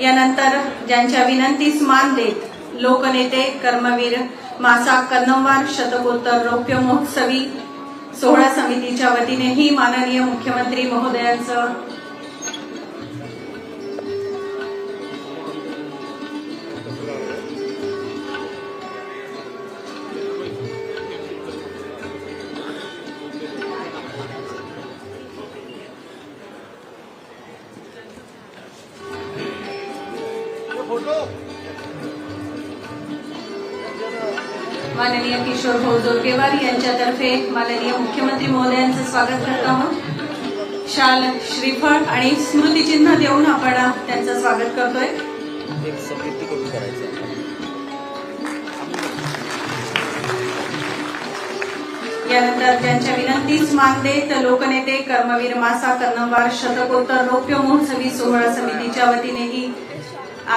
यानंतर ज्यांच्या विनंतीस मान देत लोकनेते कर्मवीर मासा कन्नमवार शतकोत्तर रौप्य महोत्सवी सोहळा समितीच्या वतीनेही माननीय मुख्यमंत्री महोदयांचं माननीय किशोर भाऊ जोरगेवार यांच्यातर्फे माननीय मुख्यमंत्री महोदयांचं स्वागत करत आहोत. शाल श्रीफळ आणि स्मृतिचिन्ह देऊन आपण त्यांचं स्वागत करतोय. यानंतर त्यांच्या विनंतीस मान देत लोकनेते कर्मवीर मासा कन्नमवार शतकोत्तर रौप्य महोत्सवी सोहळा समितीच्या वतीनेही